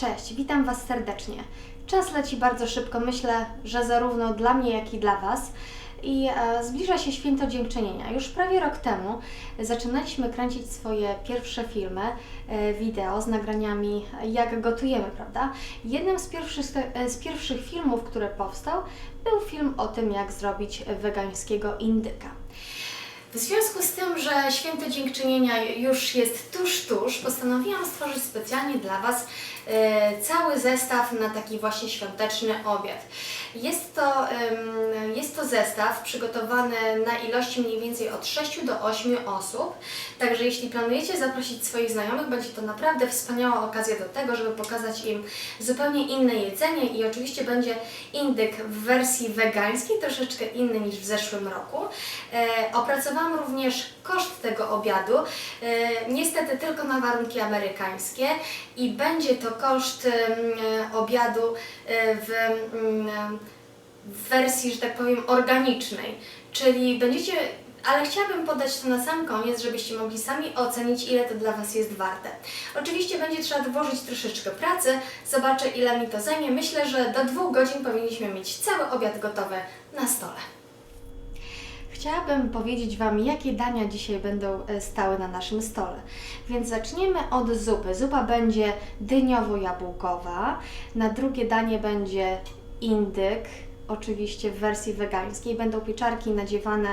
Cześć, witam Was serdecznie. Czas leci bardzo szybko, myślę, że zarówno dla mnie, jak i dla Was. I e, zbliża się święto dziękczynienia. Już prawie rok temu zaczynaliśmy kręcić swoje pierwsze filmy, e, wideo z nagraniami, jak gotujemy, prawda? Jednym z pierwszych, e, z pierwszych filmów, który powstał, był film o tym, jak zrobić wegańskiego indyka. W związku z tym, że święto dziękczynienia już jest tuż, tuż, postanowiłam stworzyć specjalnie dla Was e, cały zestaw na taki właśnie świąteczny obiad. Jest to, jest to zestaw przygotowany na ilości mniej więcej od 6 do 8 osób, także jeśli planujecie zaprosić swoich znajomych, będzie to naprawdę wspaniała okazja do tego, żeby pokazać im zupełnie inne jedzenie i oczywiście będzie indyk w wersji wegańskiej, troszeczkę inny niż w zeszłym roku. E, opracowałam również koszt tego obiadu, e, niestety tylko na warunki amerykańskie i będzie to koszt obiadu e, w, mm, w wersji, że tak powiem, organicznej, czyli będziecie ale chciałabym podać to na sam koniec, żebyście mogli sami ocenić, ile to dla Was jest warte. Oczywiście będzie trzeba włożyć troszeczkę pracy, zobaczę ile mi to zajmie. Myślę, że do dwóch godzin powinniśmy mieć cały obiad gotowy na stole. Chciałabym powiedzieć Wam, jakie dania dzisiaj będą e, stały na naszym stole. Więc zaczniemy od zupy. Zupa będzie dyniowo-jabłkowa. Na drugie danie będzie indyk, oczywiście w wersji wegańskiej. Będą pieczarki nadziewane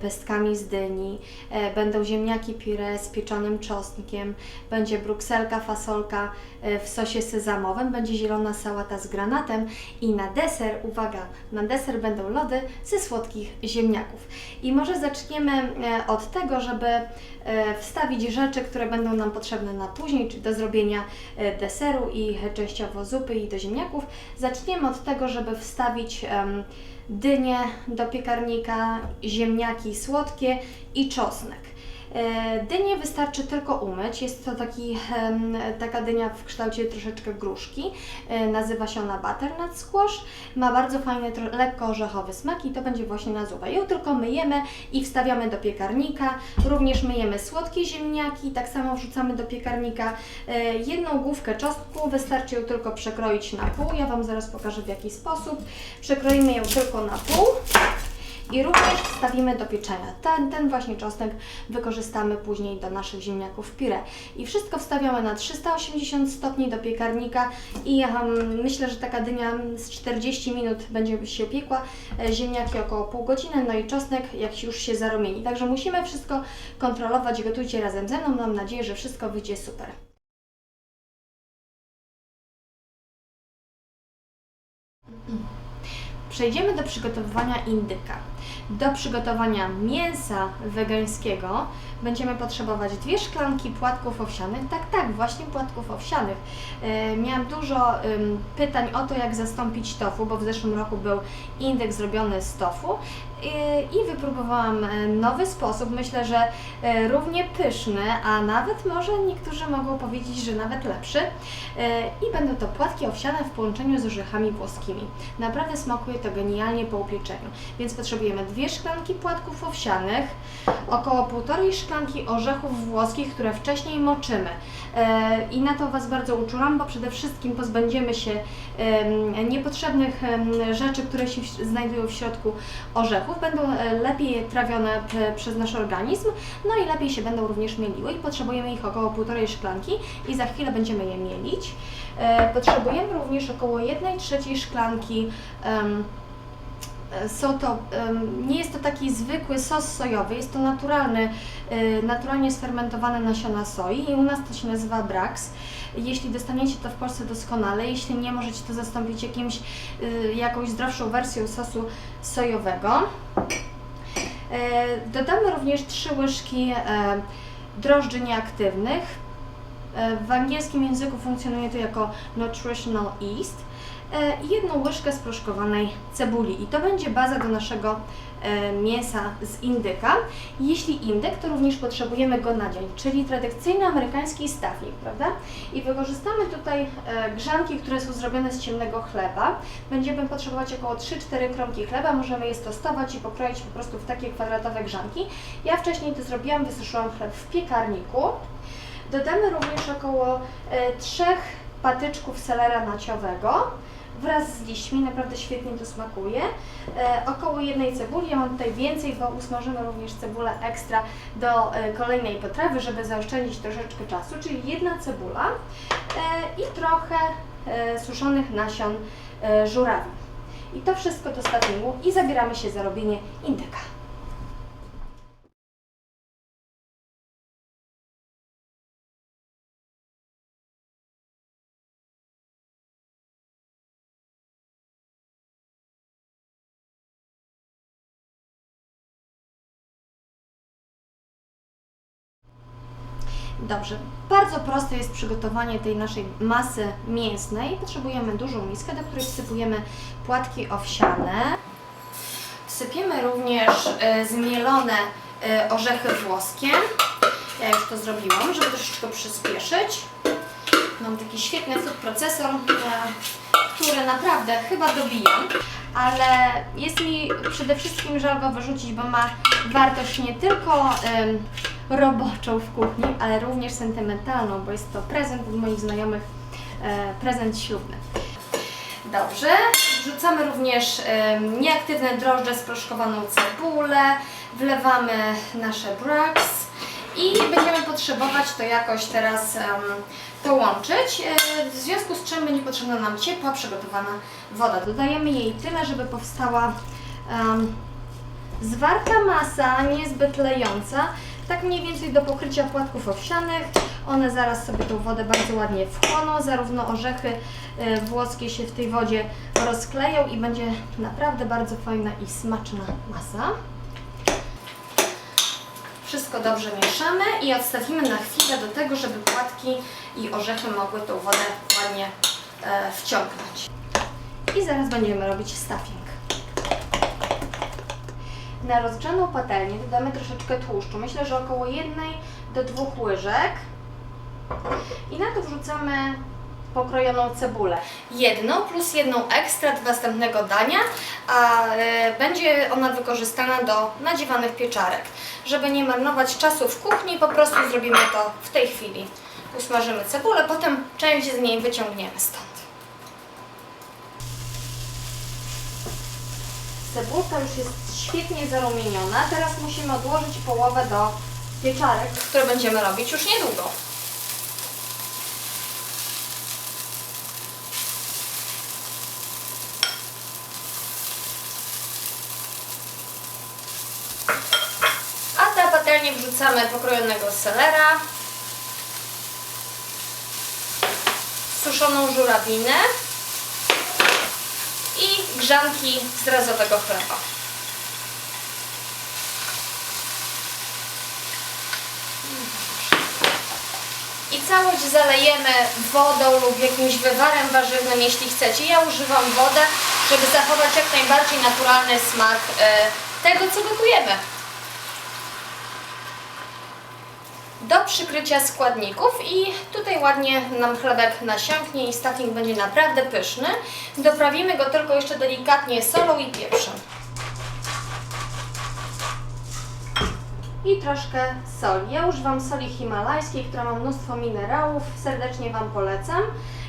pestkami z dyni, e, będą ziemniaki puree z pieczonym czosnkiem, będzie brukselka, fasolka e, w sosie sezamowym, będzie zielona sałata z granatem i na deser, uwaga, na deser będą lody ze słodkich ziemniaków. I może zaczniemy e, od tego, żeby e, wstawić rzeczy, które będą nam potrzebne na później, czyli do zrobienia e, deseru i częściowo zupy i do ziemniaków. Zaczniemy od tego, żeby wstawić em, dynię do piekarnika, ziemniaki słodkie i czosnek. E, Dynię wystarczy tylko umyć. Jest to taki, taka dynia w kształcie troszeczkę gruszki. E, Nazywa się ona butternut squash. Ma bardzo fajny, lekko orzechowy smak i to będzie właśnie na zupę. Ją tylko myjemy i wstawiamy do piekarnika. Również myjemy słodkie ziemniaki, tak samo wrzucamy do piekarnika. E, Jedną główkę czosnku wystarczy ją tylko przekroić na pół. Ja Wam zaraz pokażę w jaki sposób. Przekroimy ją tylko na pół. I również wstawimy do pieczenia. Ten, ten właśnie czosnek wykorzystamy później do naszych ziemniaków pire. I wszystko wstawiamy na 380 stopni do piekarnika i em, myślę, że taka dynia z 40 minut będzie się piekła, e, ziemniaki około pół godziny, no i czosnek jak już się zarumieni. Także musimy wszystko kontrolować, gotujcie razem ze mną, mam nadzieję, że wszystko wyjdzie super. Przejdziemy do przygotowywania indyka. Do przygotowania mięsa wegańskiego będziemy potrzebować dwie szklanki płatków owsianych. Tak, tak, właśnie płatków owsianych. E, miałam dużo ym, pytań o to, jak zastąpić tofu, bo w zeszłym roku był indyk zrobiony z tofu e, i wypróbowałam e, nowy sposób. Myślę, że e, równie pyszny, a nawet może niektórzy mogą powiedzieć, że nawet lepszy. E, I będą to płatki owsiane w połączeniu z orzechami włoskimi. Naprawdę smakuje to genialnie po upieczeniu. Więc potrzebujemy dwie szklanki płatków owsianych, około półtorej szklanki orzechów włoskich, które wcześniej moczymy. I na to Was bardzo uczulam, bo przede wszystkim pozbędziemy się niepotrzebnych rzeczy, które się znajdują w środku Będą e, lepiej trawione przez nasz organizm, no i lepiej się będą również mieliły. I potrzebujemy ich około półtorej szklanki i za chwilę będziemy je mielić. E, Potrzebujemy również około 1 trzeciej szklanki są to, nie jest to taki zwykły sos sojowy, jest to naturalny, e, naturalnie sfermentowane nasiona soi i u nas to się nazywa Brax. Jeśli dostaniecie to w Polsce doskonale, jeśli nie, możecie to zastąpić jakimś, y, jakąś zdrowszą wersją sosu sojowego. E, Dodamy również 3 łyżki e, drożdży nieaktywnych. E, W angielskim języku funkcjonuje to jako nutritional yeast e, i jedną łyżkę sproszkowanej cebuli. I to będzie baza do naszego e, mięsa z indyka. Jeśli indyk, to również potrzebujemy go na dzień, czyli tradycyjny amerykański stawnik, prawda? I wykorzystamy tutaj e, grzanki, które są zrobione z ciemnego chleba. Będziemy potrzebować około 3-4 kromki chleba, możemy je stosować i pokroić po prostu w takie kwadratowe grzanki. Ja wcześniej to zrobiłam, wysuszyłam chleb w piekarniku. Dodamy również około e, 3 patyczków selera naciowego wraz z liśćmi, naprawdę świetnie to smakuje. E, około jednej cebuli, ja mam tutaj więcej, bo usmażymy również cebulę ekstra do e, kolejnej potrawy, żeby zaoszczędzić troszeczkę czasu, czyli jedna cebula e, i trochę e, suszonych nasion e, żurawi. I to wszystko do staffingu i zabieramy się za robienie indyka. Dobrze, bardzo proste jest przygotowanie tej naszej masy mięsnej. Potrzebujemy dużą miskę, do której wsypujemy płatki owsiane. Wsypiemy również e, zmielone e, orzechy włoskie. Ja już to zrobiłam, żeby troszeczkę przyspieszyć. Mam taki świetny food procesor, e, który naprawdę chyba dobijam, ale jest mi przede wszystkim żal go wyrzucić, bo ma wartość nie tylko roboczą w kuchni, ale również sentymentalną, bo jest to prezent od moich znajomych, e, prezent ślubny. Dobrze, wrzucamy również em, nieaktywne drożdże, sproszkowaną cebulę, wlewamy nasze brax i będziemy potrzebować to jakoś teraz em, połączyć, e, w związku z czym będzie potrzebna nam ciepła, przygotowana woda. Dodajemy jej tyle, żeby powstała em, zwarta masa, niezbyt lejąca, tak mniej więcej do pokrycia płatków owsianych. One zaraz sobie tą wodę bardzo ładnie wchłoną, zarówno orzechy e, włoskie się w tej wodzie rozkleją i będzie naprawdę bardzo fajna i smaczna masa. Wszystko dobrze mieszamy i odstawimy na chwilę do tego, żeby płatki i orzechy mogły tą wodę ładnie e, wciągnąć. I zaraz będziemy robić stuffing. Na rozgrzaną patelnię dodamy troszeczkę tłuszczu. Myślę, że około jednej do dwóch łyżek. I na to wrzucamy pokrojoną cebulę. Jedną plus jedną ekstra do następnego dania, a e, będzie ona wykorzystana do nadziewanych pieczarek. Żeby nie marnować czasu w kuchni, po prostu zrobimy to w tej chwili. Usmażymy cebulę, potem część z niej wyciągniemy stąd. Cebulka już jest świetnie zarumieniona. Teraz musimy odłożyć połowę do pieczarek, które będziemy robić już niedługo. A na patelnię wrzucamy pokrojonego selera, suszoną żurawinę i grzanki z razowego chleba. I całość zalejemy wodą lub jakimś wywarem warzywnym, jeśli chcecie. Ja używam wodę, żeby zachować jak najbardziej naturalny smak e, tego, co gotujemy. Do przykrycia składników i tutaj ładnie nam chlebek nasiąknie i stuffing będzie naprawdę pyszny. Doprawimy go tylko jeszcze delikatnie solą i pieprzem. I troszkę soli. Ja używam soli himalajskiej, która ma mnóstwo minerałów. Serdecznie Wam polecam.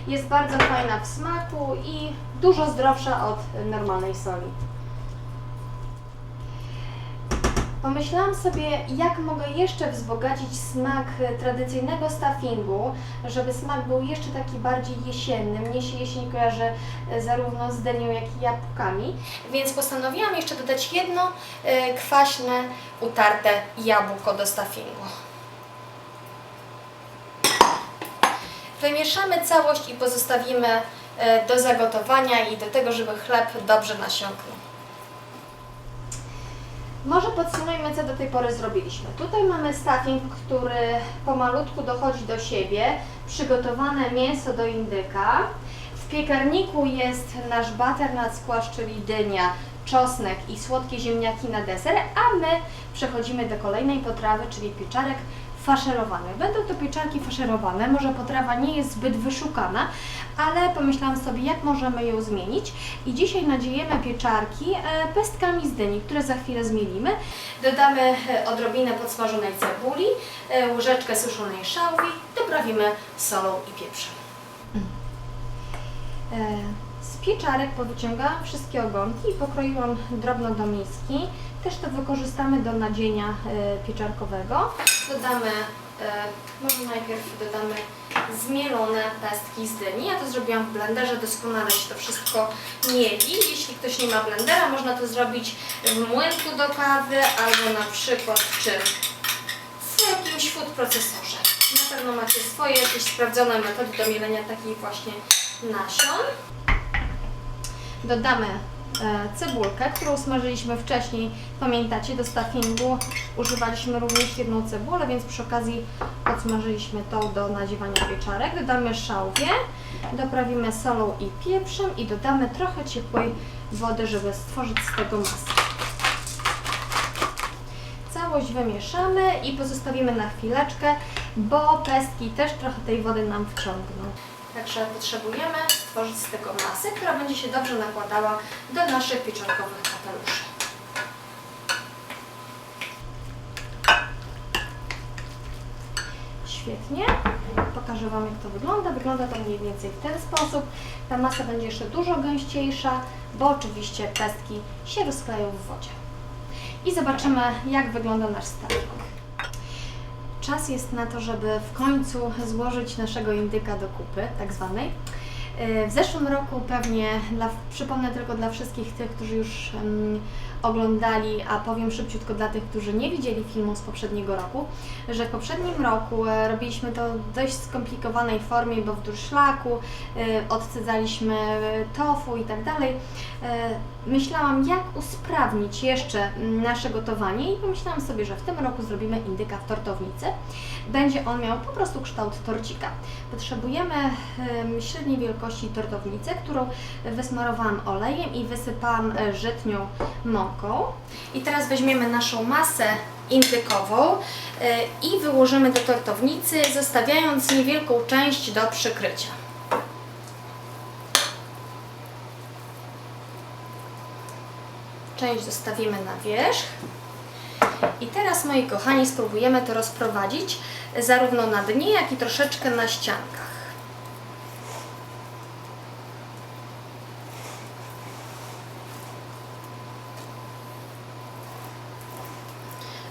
Jest bardzo fajna w smaku i dużo zdrowsza od normalnej soli. Pomyślałam sobie, jak mogę jeszcze wzbogacić smak tradycyjnego stuffingu, żeby smak był jeszcze taki bardziej jesienny. Mnie się jesień kojarzy e, zarówno z dynią, jak i jabłkami. Więc postanowiłam jeszcze dodać jedno e, kwaśne, utarte jabłko do stuffingu. Wymieszamy całość i pozostawimy e, do zagotowania i do tego, żeby chleb dobrze nasiąknął. Może podsumujmy, co do tej pory zrobiliśmy. Tutaj mamy stuffing, który pomalutku dochodzi do siebie, przygotowane mięso do indyka. W piekarniku jest nasz butternut squash, czyli dynia, czosnek i słodkie ziemniaki na deser, a my przechodzimy do kolejnej potrawy, czyli pieczarek faszerowanych. Będą to pieczarki faszerowane, może potrawa nie jest zbyt wyszukana, ale pomyślałam sobie, jak możemy ją zmienić. I dzisiaj nadziejemy pieczarki e, pestkami z dyni, które za chwilę zmielimy. Dodamy e, odrobinę podsmażonej cebuli, e, łyżeczkę suszonej szałwi, doprawimy solą i pieprzem. Z pieczarek powyciągałam wszystkie ogonki i pokroiłam drobno do miski. Też to wykorzystamy do nadzienia e, pieczarkowego. Dodamy, e, może najpierw dodamy zmielone pestki z dyni. Ja to zrobiłam w blenderze, doskonale się to wszystko mieli. Jeśli ktoś nie ma blendera, można to zrobić w młynku do kawy albo na przykład w? W jakimś food procesorze. Na pewno macie swoje jakieś sprawdzone metody do mielenia takich właśnie nasion. Dodamy cebulkę, którą smażyliśmy wcześniej. Pamiętacie, do stuffingu używaliśmy również jedną cebulę, więc przy okazji podsmażyliśmy tą do nadziewania pieczarek. Dodamy szałwię, doprawimy solą i pieprzem i dodamy trochę ciepłej wody, żeby stworzyć z tego masę. Całość wymieszamy i pozostawimy na chwileczkę, bo pestki też trochę tej wody nam wciągną. Także potrzebujemy stworzyć z tego masę, która będzie się dobrze nakładała do naszych pieczarkowych kapeluszy. Świetnie. Pokażę Wam jak to wygląda. Wygląda to mniej więcej w ten sposób. Ta masa będzie jeszcze dużo gęściejsza, bo oczywiście pestki się rozkleją w wodzie. I zobaczymy jak wygląda nasz stawik. Czas jest na to, żeby w końcu złożyć naszego indyka do kupy, tak zwanej. Yy, W zeszłym roku pewnie, dla, przypomnę tylko dla wszystkich tych, którzy już em, oglądali, a powiem szybciutko dla tych, którzy nie widzieli filmu z poprzedniego roku, że w poprzednim roku e, robiliśmy to w dość skomplikowanej formie, bo w durszlaku e, odcydzaliśmy e, tofu i tak dalej. E, Myślałam, jak usprawnić jeszcze nasze gotowanie i pomyślałam sobie, że w tym roku zrobimy indyka w tortownicy. Będzie on miał po prostu kształt torcika. Potrzebujemy em, średniej wielkości tortownicę, którą wysmarowałam olejem i wysypałam e, żytnią mąką. I teraz weźmiemy naszą masę indykową e, i wyłożymy do tortownicy, zostawiając niewielką część do przykrycia. Część zostawimy na wierzch. I teraz, moi kochani, spróbujemy to rozprowadzić zarówno na dnie, jak i troszeczkę na ściankach.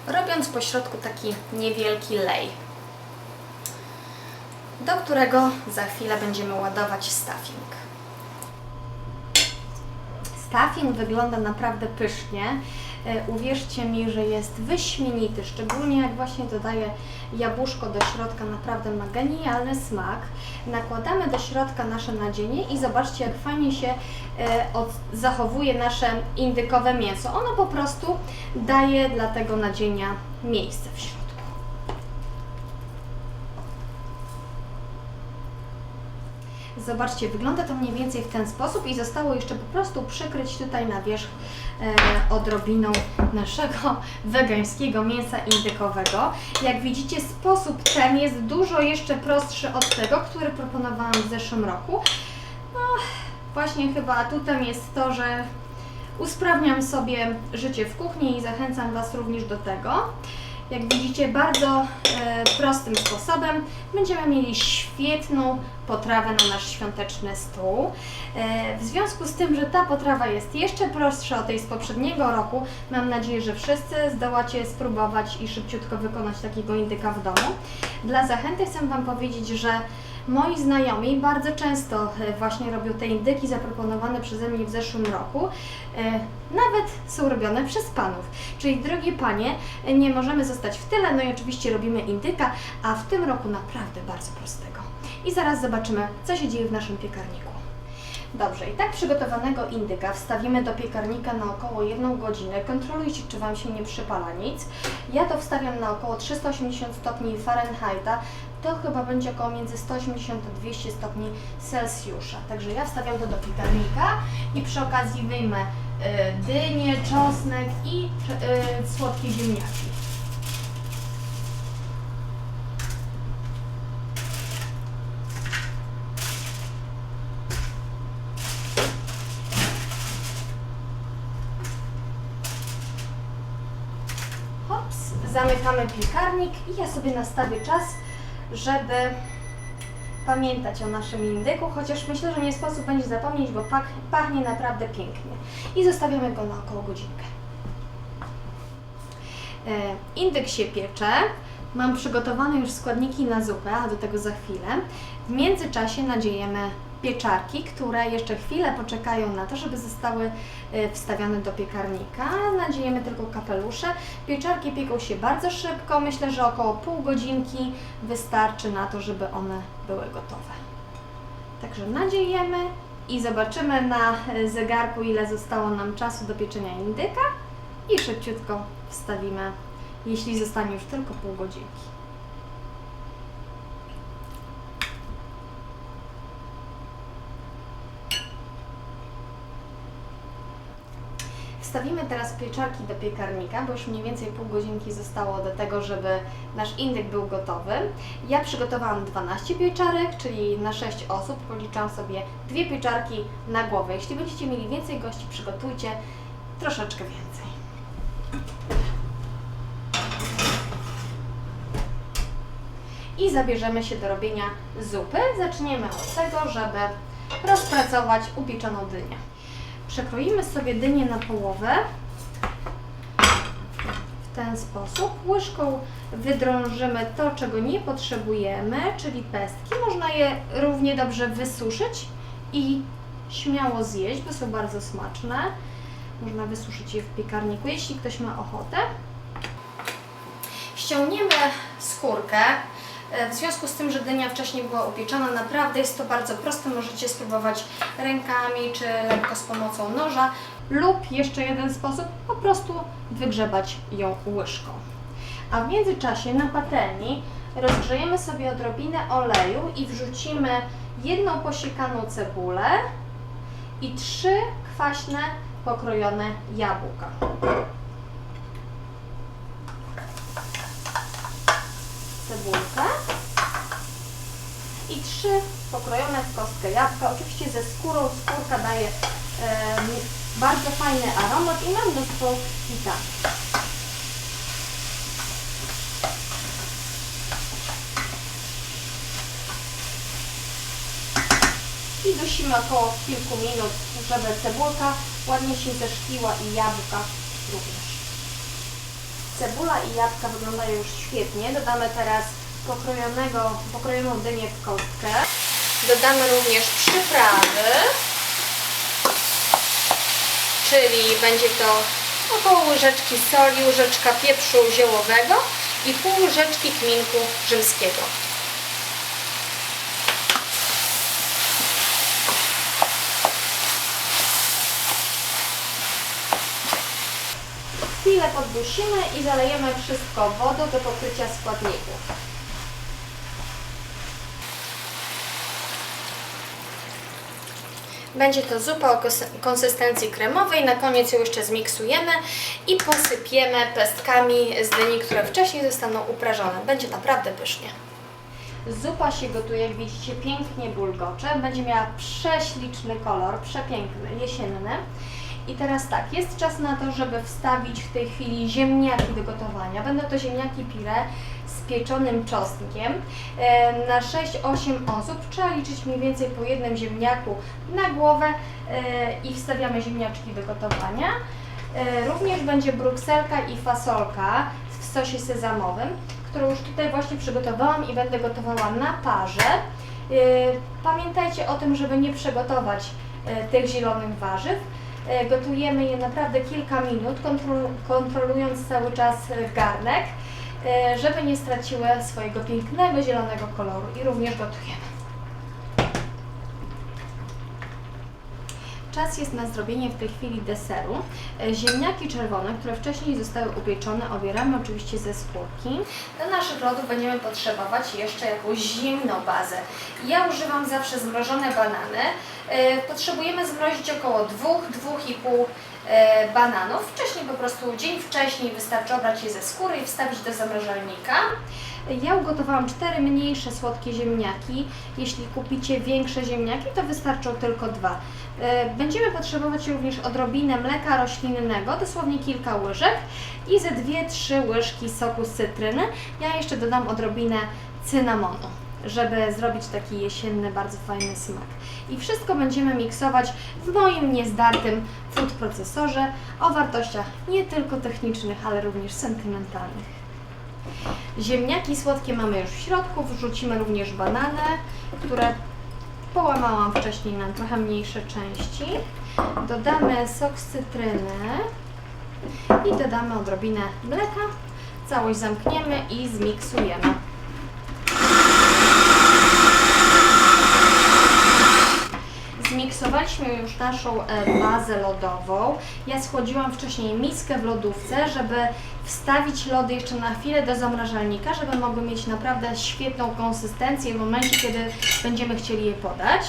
Robiąc po środku taki niewielki lej, do którego za chwilę będziemy ładować stuffing. Stuffing wygląda naprawdę pysznie. E, Uwierzcie mi, że jest wyśmienity, szczególnie jak właśnie dodaję jabłuszko do środka, naprawdę ma genialny smak. Nakładamy do środka nasze nadzienie i zobaczcie, jak fajnie się od, zachowuje nasze indykowe mięso. Ono po prostu daje dla tego nadzienia miejsce w środku. Zobaczcie, wygląda to mniej więcej w ten sposób i zostało jeszcze po prostu przykryć tutaj na wierzch e, odrobiną naszego wegańskiego mięsa indykowego. Jak widzicie, sposób ten jest dużo jeszcze prostszy od tego, który proponowałam w zeszłym roku. Właśnie chyba atutem jest to, że usprawniam sobie życie w kuchni i zachęcam Was również do tego. Jak widzicie, bardzo e, prostym sposobem będziemy mieli świetną potrawę na nasz świąteczny stół. E, w związku z tym, że ta potrawa jest jeszcze prostsza od tej z poprzedniego roku, mam nadzieję, że wszyscy zdołacie spróbować i szybciutko wykonać takiego indyka w domu. Dla zachęty chcę Wam powiedzieć, że Moi znajomi bardzo często e, właśnie robią te indyki zaproponowane przeze mnie w zeszłym roku. E, Nawet są robione przez panów. Czyli drogie panie, e, nie możemy zostać w tyle, no i oczywiście robimy indyka, a w tym roku naprawdę bardzo prostego. I zaraz zobaczymy, co się dzieje w naszym piekarniku. Dobrze, i tak przygotowanego indyka wstawimy do piekarnika na około 1 godzinę. Kontrolujcie, czy Wam się nie przypala nic. Ja to wstawiam na około 380 stopni Fahrenheita. To chyba będzie około między 180 a 200 stopni Celsjusza. Także ja wstawiam to do piekarnika i przy okazji wyjmę y, dynię, czosnek i y, słodkie ziemniaki. I ja sobie nastawię czas, żeby pamiętać o naszym indyku, chociaż myślę, że nie sposób będzie zapomnieć, bo pach, pachnie naprawdę pięknie. I zostawiamy go na około godzinkę. E, Indyk się piecze. Mam przygotowane już składniki na zupę, a do tego za chwilę. W międzyczasie nadziejemy pieczarki, które jeszcze chwilę poczekają na to, żeby zostały e, wstawione do piekarnika. Nadziejemy tylko kapelusze. Pieczarki pieką się bardzo szybko. Myślę, że około pół godzinki wystarczy na to, żeby one były gotowe. Także nadziejemy i zobaczymy na e, zegarku, ile zostało nam czasu do pieczenia indyka i szybciutko wstawimy, jeśli zostanie już tylko pół godzinki. Wstawimy teraz pieczarki do piekarnika, bo już mniej więcej pół godzinki zostało do tego, żeby nasz indyk był gotowy. Ja przygotowałam 12 pieczarek, czyli na 6 osób. Policzam sobie dwie pieczarki na głowę. Jeśli będziecie mieli więcej gości, przygotujcie troszeczkę więcej. I zabierzemy się do robienia zupy. Zaczniemy od tego, żeby rozpracować upieczoną dynię. Przekroimy sobie dynię na połowę w ten sposób. Łyżką wydrążymy to, czego nie potrzebujemy, czyli pestki. Można je równie dobrze wysuszyć i śmiało zjeść, bo są bardzo smaczne. Można wysuszyć je w piekarniku, jeśli ktoś ma ochotę. Ściągniemy skórkę. E, W związku z tym, że dynia wcześniej była upieczona, naprawdę jest to bardzo proste. Możecie spróbować rękami czy lekko z pomocą noża lub jeszcze jeden sposób, po prostu wygrzebać ją łyżką. A w międzyczasie na patelni rozgrzejemy sobie odrobinę oleju i wrzucimy jedną posiekaną cebulę i trzy kwaśne pokrojone jabłka. cebulkę i trzy pokrojone w kostkę jabłka. Oczywiście ze skórą. Skórka daje em, bardzo fajny aromat i ma mnóstwo witamin. I dusimy około kilku minut, żeby cebulka ładnie się zeszkliła i jabłka również. Cebula i jabłka wyglądają już świetnie. Dodamy teraz pokrojonego, pokrojoną dynię w kostkę. Dodamy również przyprawy, czyli będzie to około łyżeczki soli, łyżeczka pieprzu ziołowego i pół łyżeczki kminku rzymskiego. Chwilę poddusimy i zalejemy wszystko wodą do pokrycia składników. Będzie to zupa o konsystencji kremowej. Na koniec ją jeszcze zmiksujemy i posypiemy pestkami z dyni, które wcześniej zostaną uprażone. Będzie naprawdę pysznie. Zupa się gotuje, jak widzicie, pięknie bulgocze. Będzie miała prześliczny kolor, przepiękny, jesienny. I teraz tak, jest czas na to, żeby wstawić w tej chwili ziemniaki do gotowania. Będą to ziemniaki pire z pieczonym czosnkiem. Na 6-8 osób trzeba liczyć mniej więcej po jednym ziemniaku na głowę i wstawiamy ziemniaczki do gotowania. Również będzie brukselka i fasolka w sosie sezamowym, którą już tutaj właśnie przygotowałam i będę gotowała na parze. Pamiętajcie o tym, żeby nie przegotować e, tych zielonych warzyw. E, Gotujemy je naprawdę kilka minut, kontrolu- kontrolując cały czas e, garnek, żeby nie straciły swojego pięknego zielonego koloru i również gotujemy. Czas jest na zrobienie w tej chwili deseru. E, Ziemniaki czerwone, które wcześniej zostały upieczone, obieramy oczywiście ze skórki. Do naszych lodów będziemy potrzebować jeszcze jakąś zimną bazę. Ja używam zawsze zmrożone banany. E, Potrzebujemy zmrozić około 2-2,5 e, bananów. Wcześniej po prostu dzień wcześniej wystarczy obrać je ze skóry i wstawić do zamrażalnika. Ja ugotowałam cztery mniejsze słodkie ziemniaki. Jeśli kupicie większe ziemniaki, to wystarczą tylko dwa. E, Będziemy potrzebować również odrobinę mleka roślinnego, dosłownie kilka łyżek i ze 2-3 łyżki soku z cytryny. Ja jeszcze dodam odrobinę cynamonu. Żeby zrobić taki jesienny, bardzo fajny smak. I wszystko będziemy miksować w moim niezdartym food procesorze o wartościach nie tylko technicznych, ale również sentymentalnych. Ziemniaki słodkie mamy już w środku, wrzucimy również banany, które połamałam wcześniej na trochę mniejsze części. Dodamy sok z cytryny i dodamy odrobinę mleka. Całość zamkniemy i zmiksujemy. Zmiksowaliśmy już naszą e, bazę lodową. Ja schłodziłam wcześniej miskę w lodówce, żeby wstawić lody jeszcze na chwilę do zamrażalnika, żeby mogły mieć naprawdę świetną konsystencję w momencie, kiedy będziemy chcieli je podać.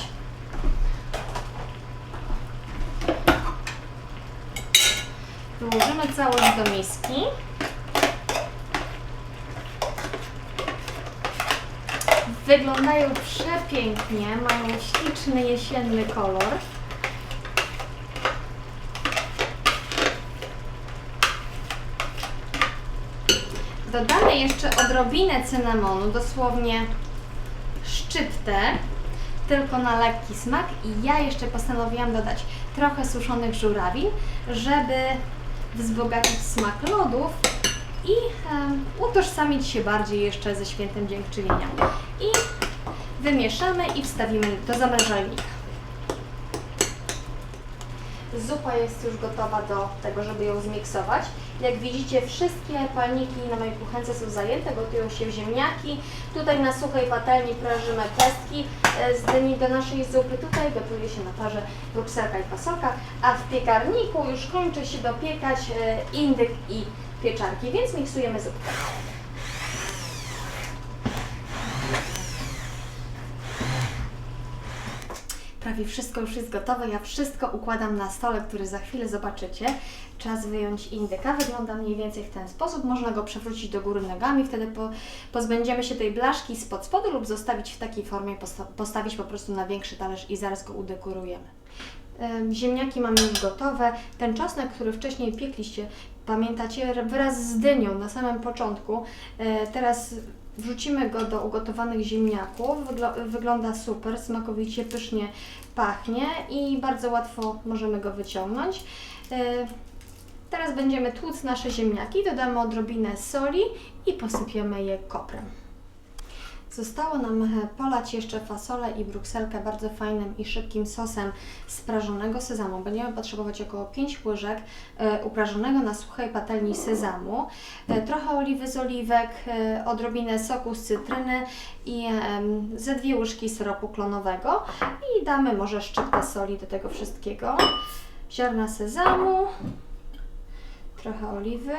Wyłożymy całość do miski. Wyglądają przepięknie, mają śliczny jesienny kolor. Dodamy jeszcze odrobinę cynamonu, dosłownie szczyptę, tylko na lekki smak i ja jeszcze postanowiłam dodać trochę suszonych żurawi, żeby wzbogacić smak lodów i em, utożsamić się bardziej jeszcze ze świętem dziękczynienia. I wymieszamy i wstawimy do zamrażalnika. Zupa jest już gotowa do tego, żeby ją zmiksować. Jak widzicie, wszystkie palniki na mojej kuchence są zajęte, gotują się ziemniaki. Tutaj na suchej patelni prażymy pestki e, z dyni do naszej zupy. Tutaj gotuje się na parze brukselka i fasolka, a w piekarniku już kończy się dopiekać e, indyk i pieczarki, więc miksujemy zupkę. Prawie wszystko już jest gotowe. Ja wszystko układam na stole, który za chwilę zobaczycie. Czas wyjąć indyka. Wygląda mniej więcej w ten sposób. Można go przewrócić do góry nogami, wtedy po, pozbędziemy się tej blaszki spod spodu lub zostawić w takiej formie, posta- postawić po prostu na większy talerz i zaraz go udekorujemy. Em, Ziemniaki mamy już gotowe. Ten czosnek, który wcześniej piekliście, pamiętacie, wraz z dynią na samym początku. E, Teraz wrzucimy go do ugotowanych ziemniaków. Wygląda super, smakowicie, pysznie pachnie i bardzo łatwo możemy go wyciągnąć. E, Teraz będziemy tłuc nasze ziemniaki, dodamy odrobinę soli i posypiemy je koprem. Zostało nam e, polać jeszcze fasolę i brukselkę bardzo fajnym i szybkim sosem z prażonego sezamu. Będziemy potrzebować około 5 łyżek e, uprażonego na suchej patelni sezamu, e, trochę oliwy z oliwek, odrobinę soku z cytryny i ze dwie łyżki syropu klonowego i damy może szczyptę soli do tego wszystkiego. Ziarna sezamu, trochę oliwy.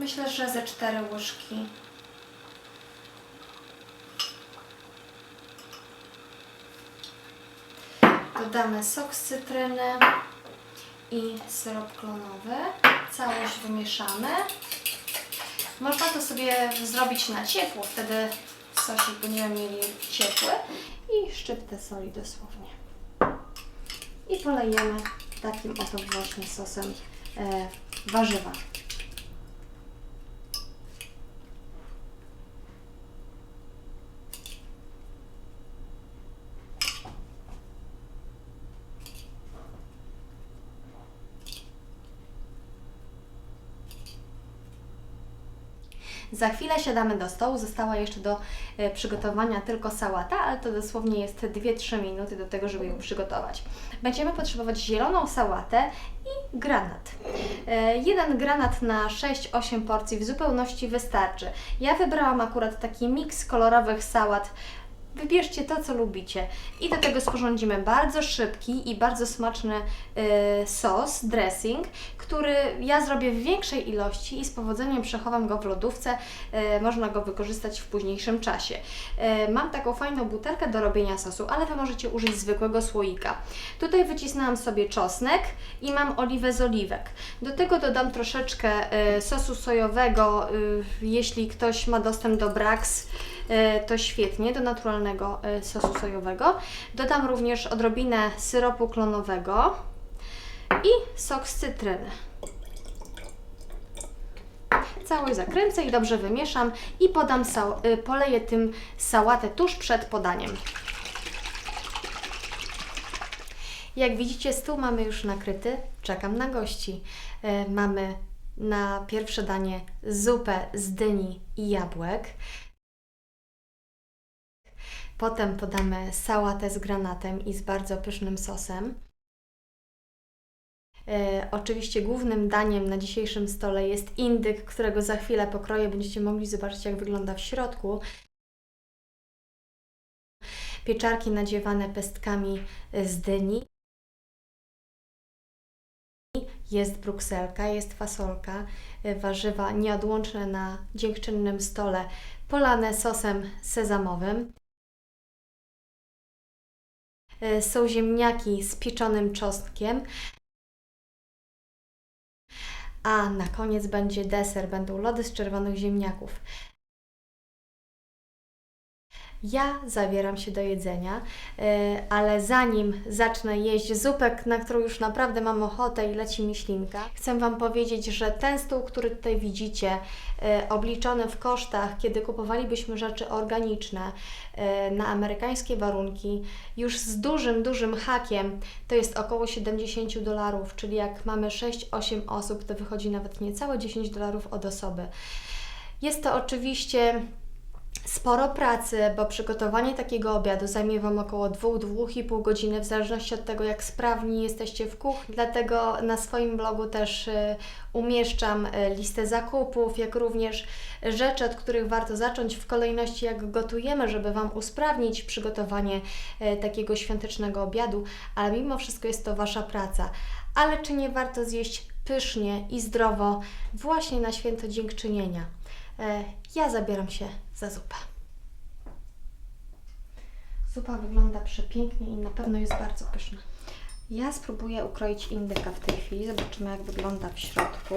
Myślę, że ze cztery łyżki. Dodamy sok z cytryny i syrop klonowy. Całość wymieszamy. Można to sobie zrobić na ciepło, wtedy sosik będziemy mieli ciepły i szczyptę soli dosłownie. I polejemy takim oto właśnie sosem e, warzywa. Za chwilę siadamy do stołu. Została jeszcze do e, przygotowania tylko sałata, ale to dosłownie jest 2-3 minuty do tego, żeby ją przygotować. Będziemy potrzebować zieloną sałatę i granat. E, jeden granat na 6-8 porcji w zupełności wystarczy. Ja wybrałam akurat taki miks kolorowych sałat. Wybierzcie to, co lubicie. I do tego sporządzimy bardzo szybki i bardzo smaczny y, sos, dressing, który ja zrobię w większej ilości i z powodzeniem przechowam go w lodówce. Y, można go wykorzystać w późniejszym czasie. Y, mam taką fajną butelkę do robienia sosu, ale Wy możecie użyć zwykłego słoika. Tutaj wycisnęłam sobie czosnek i mam oliwę z oliwek. Do tego dodam troszeczkę y, sosu sojowego, jeśli ktoś ma dostęp do Brax, to świetnie, do naturalnego sosu sojowego. Dodam również odrobinę syropu klonowego i sok z cytryny. całość zakręcę i dobrze wymieszam i podam y, poleję tym sałatę tuż przed podaniem. Jak widzicie, stół mamy już nakryty. Czekam na gości. E, Mamy na pierwsze danie zupę z dyni i jabłek. Potem podamy sałatę z granatem i z bardzo pysznym sosem. E, oczywiście głównym daniem na dzisiejszym stole jest indyk, którego za chwilę pokroję. Będziecie mogli zobaczyć, jak wygląda w środku. Pieczarki nadziewane pestkami z dyni. Jest brukselka, jest fasolka, e, warzywa nieodłączne na dziękczynnym stole, polane sosem sezamowym. E, Są ziemniaki z pieczonym czosnkiem. A na koniec będzie deser, będą lody z czerwonych ziemniaków. Ja zabieram się do jedzenia, e, ale zanim zacznę jeść zupę, na którą już naprawdę mam ochotę i leci mi ślinka, chcę Wam powiedzieć, że ten stół, który tutaj widzicie, e, obliczony w kosztach, kiedy kupowalibyśmy rzeczy organiczne e, na amerykańskie warunki, już z dużym, dużym hakiem, to jest około 70 dolarów, czyli jak mamy 6-8 osób, to wychodzi nawet niecałe 10 dolarów od osoby. Jest to oczywiście sporo pracy, bo przygotowanie takiego obiadu zajmie Wam około 2-2,5 godziny, w zależności od tego, jak sprawni jesteście w kuchni. Dlatego na swoim blogu też y, umieszczam y, listę zakupów, jak również rzeczy, od których warto zacząć w kolejności, jak gotujemy, żeby Wam usprawnić przygotowanie y, takiego świątecznego obiadu, ale mimo wszystko jest to Wasza praca. Ale czy nie warto zjeść pysznie i zdrowo właśnie na święto dziękczynienia? Ja zabieram się za zupę. Zupa wygląda przepięknie i na pewno jest bardzo pyszna. Ja spróbuję ukroić indyka w tej chwili. Zobaczymy, jak wygląda w środku.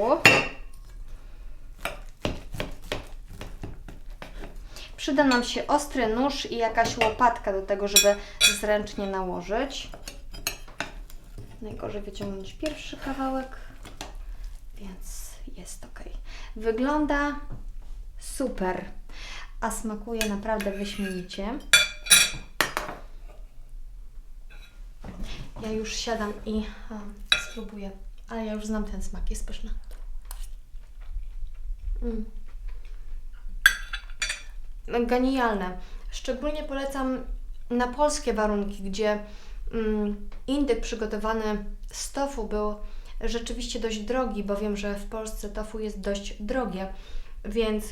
Przyda nam się ostry nóż i jakaś łopatka do tego, żeby zręcznie nałożyć. Najgorzej wyciągnąć pierwszy kawałek, więc jest ok. Wygląda super, a smakuje naprawdę wyśmienicie. Ja już siadam i um, spróbuję, ale ja już znam ten smak, jest pyszny. Mm. Genialne. Szczególnie polecam na polskie warunki, gdzie mm, indyk przygotowany z tofu był rzeczywiście dość drogi, bo wiem, że w Polsce tofu jest dość drogie, więc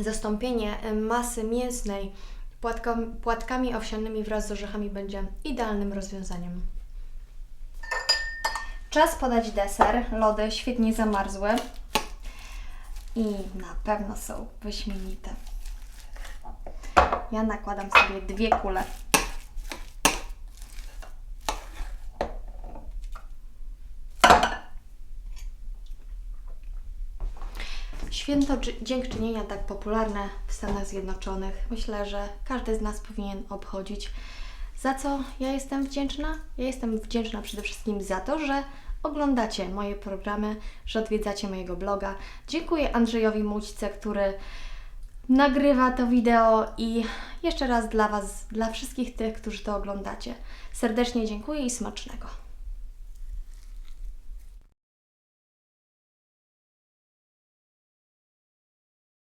zastąpienie e, masy mięsnej płatka, płatkami owsianymi wraz z orzechami będzie idealnym rozwiązaniem. Czas podać deser. Lody świetnie zamarzły i na pewno są wyśmienite. Ja nakładam sobie dwie kule. Święto Dzi- Dziękczynienia, tak popularne w Stanach Zjednoczonych, myślę, że każdy z nas powinien obchodzić. Za co ja jestem wdzięczna? Ja jestem wdzięczna przede wszystkim za to, że oglądacie moje programy, że odwiedzacie mojego bloga. Dziękuję Andrzejowi Mućce, który nagrywa to wideo i jeszcze raz dla Was, dla wszystkich tych, którzy to oglądacie. Serdecznie dziękuję i smacznego.